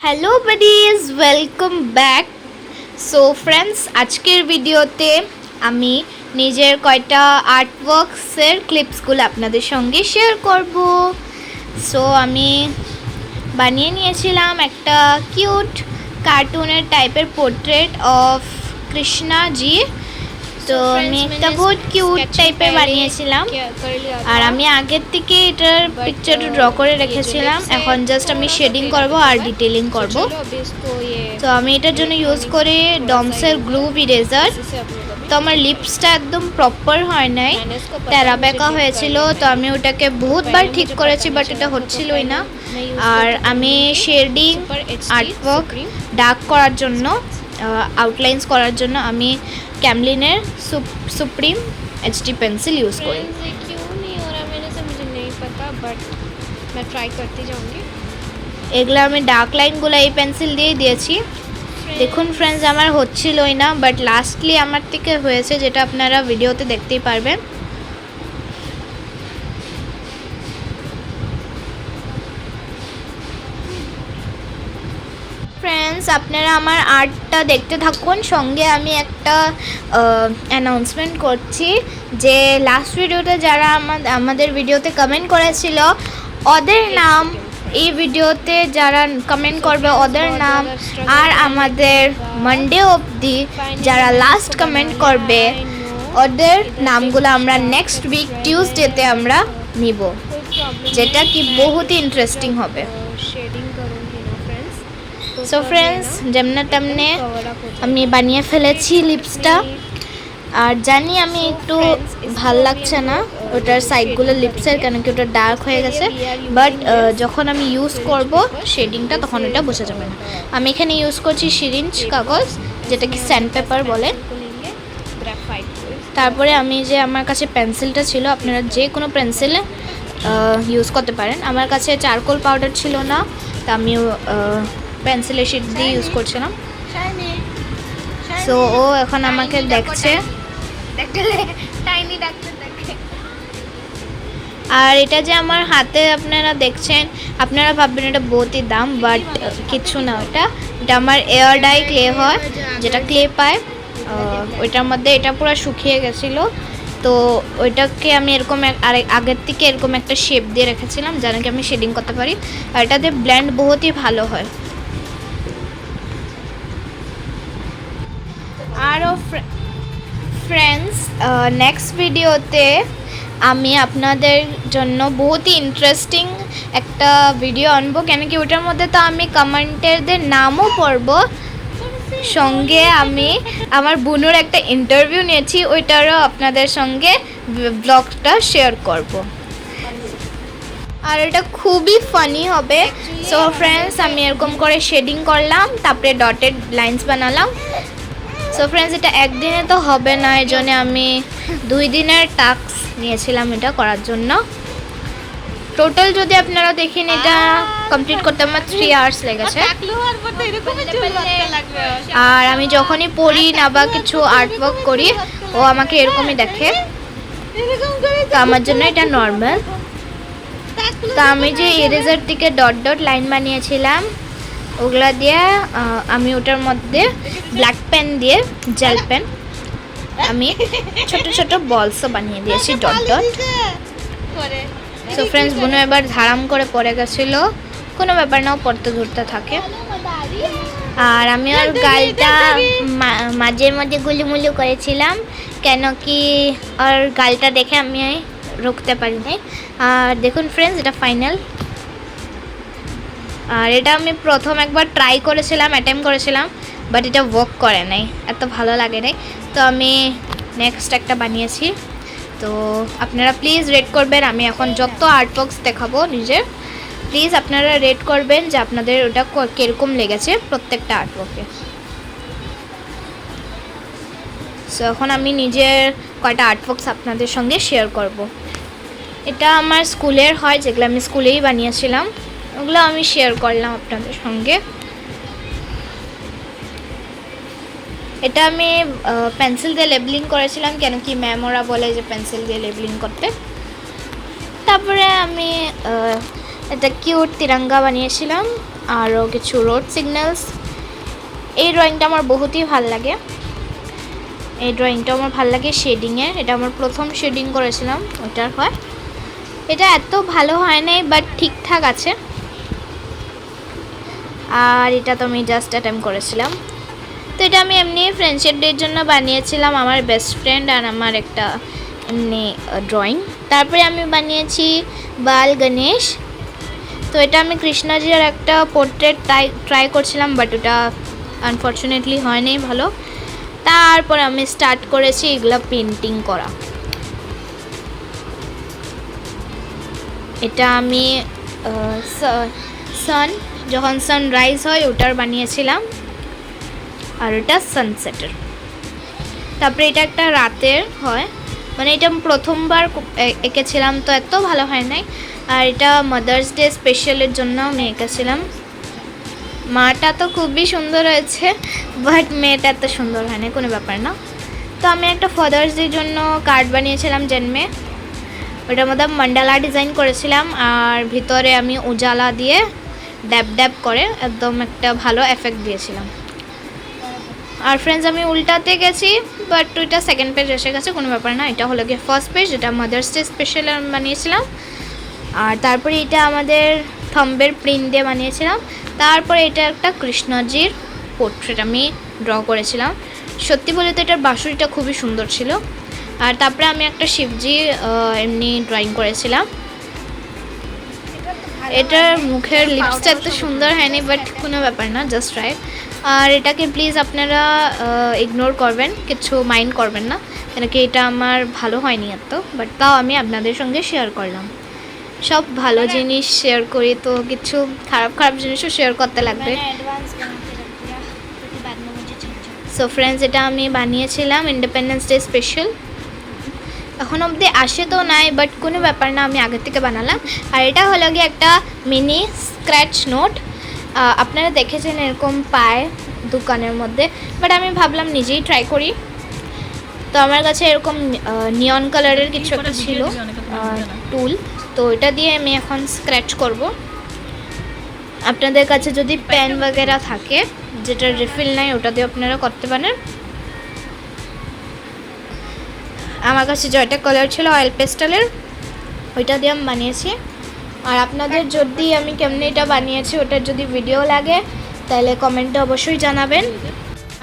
Hello buddies welcome back so friends আজকের ভিডিওতে আমি নিজের কয়টা আর্টওয়ার্কসের ক্লিপসগুলো আপনাদের সঙ্গে শেয়ার করব। সো আমি বানিয়ে নিয়েছিলাম একটা কিউট কার্টুনের টাইপের পোর্ট্রেট অফ কৃষ্ণা জি তো আমি একটা বহুত কিউট টাইপের বানিয়েছিলাম। আর আমি আগের থেকে এটার পিকচারটা ড্র করে রেখেছিলাম। এখন জাস্ট আমি শেডিং করব আর ডিটেলিং করব। তো আমি এটার জন্য ইউজ করি ডমসের গ্লু ইরেজার তো আমার লিপসটা একদম প্রপার হয় নাই। তেরা বেঁকা হয়েছিল তো আমি ওটাকে বহুতবার ঠিক করেছি বাট এটা হচ্ছিলই না। আর আমি শেডিং আর্টওয়ার্ক ডার্ক করার জন্য আউটলাইন্স করার জন্য আমি ক্যামলিনের সুপ্রিম এইচডি পেন্সিল ইউজ করি Friends, ये क्यों नहीं हो रहा मेरे से मुझे नहीं पता बट मैं ट्राई करती जाऊंगी এগুলো আমি ডার্ক লাইনগুলো এই পেন্সিল দিয়ে দিয়েছি দেখুন ফ্রেন্ডস আমার হচ্ছিলই না বাট লাস্টলি আমার থেকে হয়েছে যেটা আপনারা ভিডিওতে দেখতেই পারবেন ফ্রেন্ডস আপনারা আমার আর্টটা দেখতে থাকুন। সঙ্গে আমি একটা অ্যানাউন্সমেন্ট করছি যে লাস্ট ভিডিওতে যারা আমাদের ভিডিওতে কমেন্ট করেছিল, ওদের নাম, এই ভিডিওতে যারা কমেন্ট করবে, ওদের নাম আর আমাদের মানডে অবধি যারা লাস্ট কমেন্ট করবে, ওদের নামগুলো আমরা নেক্সট উইক টিউসডেতে আমরা নিব। যেটা কি বহুত ইন্টারেস্টিং হবে। সো ফ্রেন্ডস যেমনা তেমনে আমি বানিয়ে ফেলেছি লিপসটা আর জানি আমি একটু ভালো লাগছে না ওটার সাইডগুলো লিপসের কেন কি ওটা ডার্ক হয়ে গেছে। বাট যখন আমি ইউজ করব শেডিংটা তখন ওটা বোঝা যাবে না। আমি এখানে ইউজ করছি সিরিঞ্জ কাগজ যেটা কি স্যান্ড পেপার বলে। তারপরে আমি যে আমার কাছে পেন্সিলটা ছিল আপনারা যে কোনো পেন্সিল ইউজ করতে পারেন। আমার কাছে চারকোল পাউডার ছিল না তা আমি পেন্সিলের শিট দিয়ে ইউজ করছিলাম। সো ও এখন আমাকে দেখছে। আর এটা যে আমার হাতে আপনারা দেখছেন আপনারা ভাববেন এটা বহুতই দাম বাট কিছু না ওটা। এটা আমার এয়ার ডাই ক্লে হয় যেটা ক্লে পায় ওইটার মধ্যে এটা পুরো শুকিয়ে গেছিল। তো ওইটাকে আমি এরকম আরেক আগের থেকে এরকম একটা শেপ দিয়ে রেখেছিলাম যেন কি আমি শেডিং করতে পারি। আর এটাতে ব্ল্যান্ড বহুতই ভালো হয়। আরও ফ্রেন্ডস নেক্সট ভিডিওতে আমি আপনাদের জন্য বহুতই ইন্টারেস্টিং একটা ভিডিও আনব। কেন কি ওটার মধ্যে তো আমি কমেন্টেরদের নামও পড়ব। সঙ্গে আমি আমার বোনুর একটা ইন্টারভিউ নিয়েছি, ওইটারও আপনাদের সঙ্গে ব্লগটা শেয়ার করব। আর এটা খুবই ফানি হবে। সো ফ্রেন্ডস আমি এরকম করে শেডিং করলাম, তারপরে ডটেড লাইন্স বানালাম। সো ফ্রেন্ডস এটা একদিনে তো হবে না এই জন্য আমি দুই দিনের টাস্ক নিয়েছিলাম এটা করার জন্য। টোটাল যদি আপনারা দেখেন এটা কমপ্লিট করতে আমার থ্রি আওয়ার্স লেগেছে। আর আমি যখনই পড়ি না বা কিছু আর্ট ওয়ার্ক করি ও আমাকে এরকমই দেখে। তো আমার জন্য এটা নর্মাল তো আমি যে এরেজার থেকে ডট ডট লাইন বানিয়েছিলাম ওগুলা দিয়ে আমি ওটার মধ্যে ব্ল্যাক পেন দিয়ে জেল পেন আমি ছোট ছোট বলসও বানিয়ে দিয়েছি ডট ডট সো ফ্রেন্ডস বোনো এবার ধারাম করে পড়ে গেছিল। কোনো ব্যাপার নাও পড়তে ধরতে থাকে। আর আমি ওর গালটা মাঝে মাঝে গুলুমুলু করেছিলাম কেন কি ওর গালটা দেখে আমি রুখতে পারি নাই আর দেখুন ফ্রেন্ডস এটা ফাইনাল আর এটা আমি প্রথম একবার ট্রাই করেছিলাম অ্যাটেম্প করেছিলাম বাট এটা ওয়ার্ক করে নাই। এত ভালো লাগে নাই। তো আমি নেক্সট একটা বানিয়েছি। তো আপনারা প্লিজ রেড করবেন, আমি এখন যত আর্ট বক্স দেখাবো নিজের প্লিজ আপনারা রেড করবেন যে আপনাদের ওটা কীরকম লেগেছে প্রত্যেকটা আর্ট ওয়ার্কে সো এখন আমি নিজের কয়টা আর্ট বক্স আপনাদের সঙ্গে শেয়ার করব। এটা আমার স্কুলের হয়, যেগুলো আমি স্কুলেই বানিয়েছিলাম। ওগুলো আমি শেয়ার করলাম আপনাদের সঙ্গে। এটা আমি পেন্সিল দিয়ে লেবলিং করেছিলাম, কেন কি ম্যাম ওরা বলে যে পেন্সিল দিয়ে লেবলিং করতে। তারপরে আমি একটা কিউট তিরঙ্গা বানিয়েছিলাম, আরও কিছু রোড সিগন্যালস এই ড্রয়িংটা আমার বহুতই ভালো লাগে। এই ড্রয়িংটা আমার ভালো লাগে শেডিংয়ের এটা আমার প্রথম শেডিং করেছিলাম ওটার হয়। এটা এত ভালো হয় নাই বাট ঠিকঠাক আছে। আর এটা তো আমি জাস্ট অ্যাটেম্প করেছিলাম। তো এটা আমি এমনি ফ্রেন্ডশিপ ডের জন্য বানিয়েছিলাম আমার বেস্ট ফ্রেন্ড আর আমার একটা এমনি ড্রয়িং তারপরে আমি বানিয়েছি বাল গণেশ। তো এটা আমি কৃষ্ণাজির একটা পোর্ট্রেট ট্রাই ট্রাই করছিলাম বাট ওটা আনফর্চুনেটলি হয়নি ভালো। তারপর আমি স্টার্ট করেছি এগুলো পেন্টিং করা। এটা আমি সান যখন সানরাইজ হয়, ওটার বানিয়েছিলাম। আর ওটা সানসেটের তারপরে এটা একটা রাতের হয়। মানে এটা প্রথমবার এঁকেছিলাম, তো এত ভালো হয় নাই। আর এটা মাদার্স ডে স্পেশালের জন্য আমি এঁকেছিলাম। মাটা তো খুবই সুন্দর হয়েছে বাট মেয়েটা এত সুন্দর হয় না কোনো ব্যাপার না। তো আমি একটা ফাদার্স ডের জন্য কার্ড বানিয়েছিলাম জন্মে। ওটার মধ্যে মান্ডালা ডিজাইন করেছিলাম, আর ভিতরে আমি উজালা দিয়ে ড্যাব ড্যাব করে, একদম একটা ভালো এফেক্ট দিয়েছিলাম। আর ফ্রেন্ডস আমি উল্টাতে গেছি বাট ওইটা সেকেন্ড পেজ এসে গেছে, কোনো ব্যাপার না, এটা হলো গিয়ে ফার্স্ট পেজ এটা মাদার্স ডে স্পেশাল বানিয়েছিলাম। আর তারপরে এটা আমাদের থম্বের প্রিন্ট দিয়ে বানিয়েছিলাম। তারপরে এটা একটা কৃষ্ণজির পোর্ট্রেট আমি ড্র করেছিলাম। সত্যি বলে তো এটার বাঁশুরিটা খুবই সুন্দর ছিল। আর তারপরে আমি একটা শিবজি এমনি ড্রয়িং করেছিলাম। এটার মুখের লিপস্টিক এত সুন্দর হয়নি বাট কোনো ব্যাপার না জাস্ট ট্রাই আর এটাকে প্লিজ আপনারা ইগনোর করবেন কিছু মাইন্ড করবেন না কেন কি এটা আমার ভালো হয়নি এত বাট তাও আমি আপনাদের সঙ্গে শেয়ার করলাম। সব ভালো জিনিস শেয়ার করি তো কিছু খারাপ খারাপ জিনিসও শেয়ার করতে লাগবে। সো ফ্রেন্ডস এটা আমি বানিয়েছিলাম ইন্ডিপেন্ডেন্স ডে স্পেশাল এখন অবধি আসে তো নাই বাট কোনো ব্যাপার না আমি আগের থেকে বানালাম। আর এটা হলো গিয়ে একটা মিনি স্ক্র্যাচ নোট আপনারা দেখেছেন এরকম পায় দোকানের মধ্যে বাট আমি ভাবলাম নিজেই ট্রাই করি। তো আমার কাছে এরকম নিয়ন কালারের কিছু একটা ছিল টুল তো এটা দিয়ে আমি এখন স্ক্র্যাচ করব। আপনাদের কাছে যদি পেন বাগেরা থাকে যেটা রিফিল নাই ওটা দিয়ে আপনারা করতে পারেন। আমার কাছে জয়টা কালার ছিল অয়েল পেস্টালের ওইটা দিয়ে আমি বানিয়েছি। আর আপনাদের যদি আমি কেমনি এটা বানিয়েছি, ওটার যদি ভিডিও লাগে, তাহলে কমেন্টে অবশ্যই জানাবেন।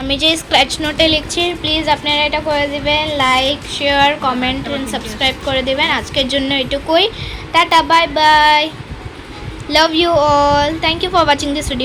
আমি যে স্ক্র্যাচ নোটে লিখছি প্লিজ আপনারা এটা করে দিবেন। Like share comment and subscribe করে দিবেন। আজকের জন্য এটুকুই। Tata bye bye love you all thank you for watching this video